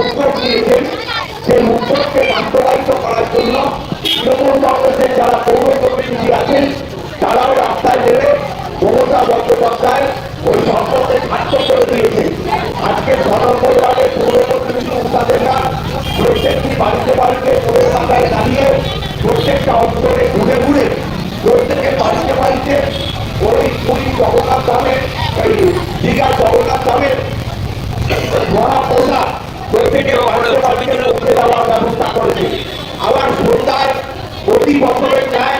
উদ্যোগ নিয়েছেন সেই উদ্যোগকে বাস্তবায়িত করার জন্য যারা পৌর আছেন, তারাও রাস্তায় নেমে মমতা বন্দ্যোপাধ্যায় ওই সম্পর্কে খাদ্য করে দিয়েছেন। আজকে ধর্মপরিবারে পৌর প্রতিনিধি প্রত্যেকটি বাড়িতে বাড়িতে পৌর মাথায় দাঁড়িয়ে প্রত্যেকটা অঞ্চলে ঘুরে ঘুরে প্রত্যেকের বাড়িতে বাড়িতে ওই পুরী জগন্নাথ ধামের জগন্নাথ পৌঁছে দেওয়ার ব্যবস্থা করেছে আবার সন্ধ্যায় প্রতি বছরের ন্যায়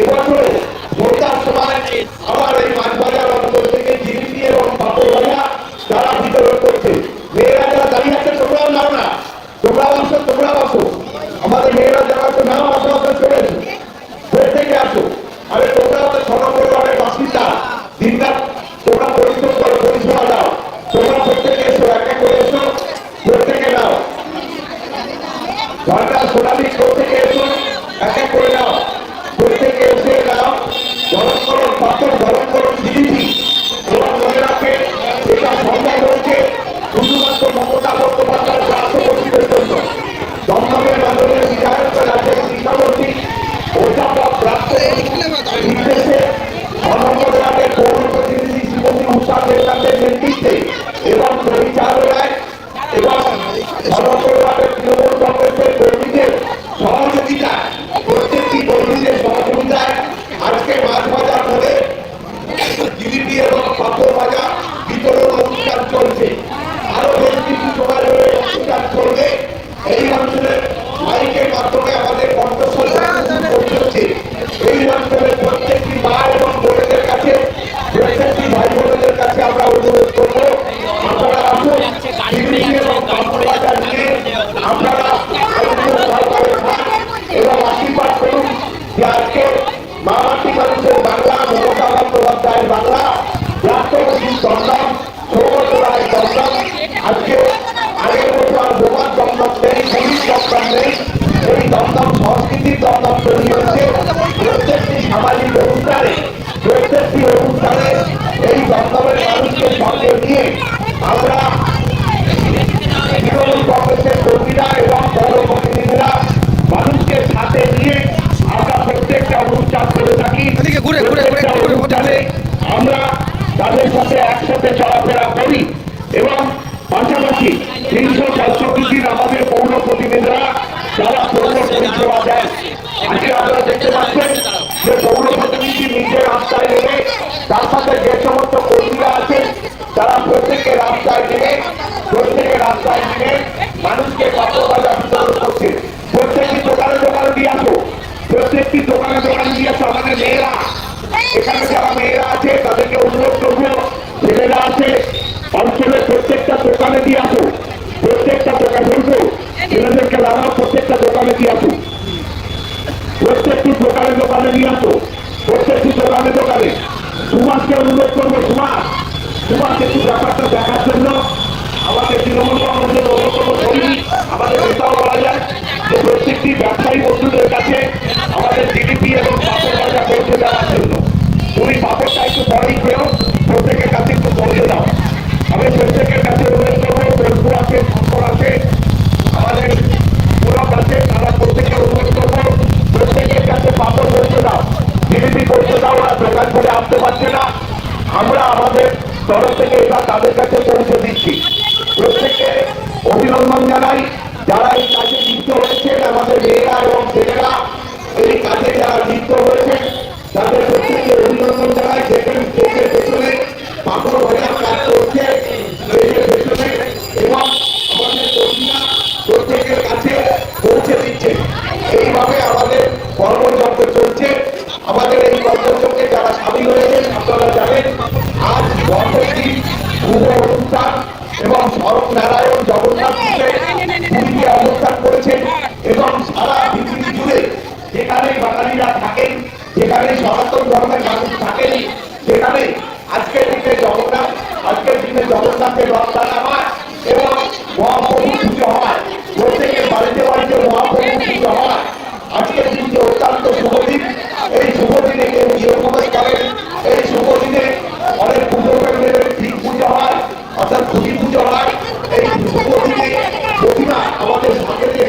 এবছরে সন্ধ্যার সময় আবার এই মেয়েরা যারা দাঁড়িয়ে নাও না আমাদের নাও আসো আরে তোমরা আমাদের সনপরিবারের বাসিন্দা। দিনরাত আজকে আগের মতো আর বোমার দণ্ডম নেই পুলিশ দণ্ডম নেই এই দণ্ডম সংস্কৃতির দণ্ডম তৈরি হয়েছে তার সাথে যে সমস্ত কর্মীরা আছেন, তারা প্রত্যেকে রাস্তায় নেমে প্রত্যেকে রাস্তায় নেমে মানুষকে পাপড় বাজার বিতরণ করছে। প্রত্যেকটি দোকানে দোকানে দিয়ে আসো, প্রত্যেকটি দোকানে দোকানে দিয়ে আসো। আমাদের মেয়েরা, এখানে যারা মেয়েরা আছে, তাদেরকে অনুরোধ করব, ছেলেরা আছে অঞ্চলের প্রত্যেকটা দোকানে দিয়ে আসো, প্রত্যেকটা দোকানে বলব ছেলেদেরকে লাগাও প্রত্যেকটা দোকানে দিয়ে আসো। প্রত্যেকটি দোকানে দোকানে নিয়ে আসো। সুভাষকে অনুরোধ করব সুভাষ তোমাকে একটু ব্যাপারটা দেখার জন্য। তরফ থেকে এবার তাদের কাছে পৌঁছে দিচ্ছি। প্রত্যেককে অভিনন্দন জানাই। যারা এই কাজে যুক্ত হয়েছেন, আমাদের মেয়েরা এবং ছেলেরা, এই কাজে যারা যুক্ত হয়েছেন, তাদের প্রত্যেককে অভিনন্দন জানাই। যেখানে দেশের পেছনে পাথর ভাজার কাজ করছে পেছনে, এবং আমাদের প্রত্যেকের কাছে পৌঁছে দিচ্ছে। এইভাবে আমাদের কর্মযজ্ঞ চলছে। আমাদের এই কর্মযজ্ঞে যারা সামিল হয়েছেন, আপনারা অনুষ্ঠান এবং শরৎ নারায়ণ জগন্নাথ পুরীতে করেছেন এবং সারা পৃথিবী জুড়ে যেখানে বাঙালিরা থাকেন, যেখানে সনাতন ধর্মের মানুষ থাকেন পুজো হয় এই প্রতিমা আমাদের সামনে যে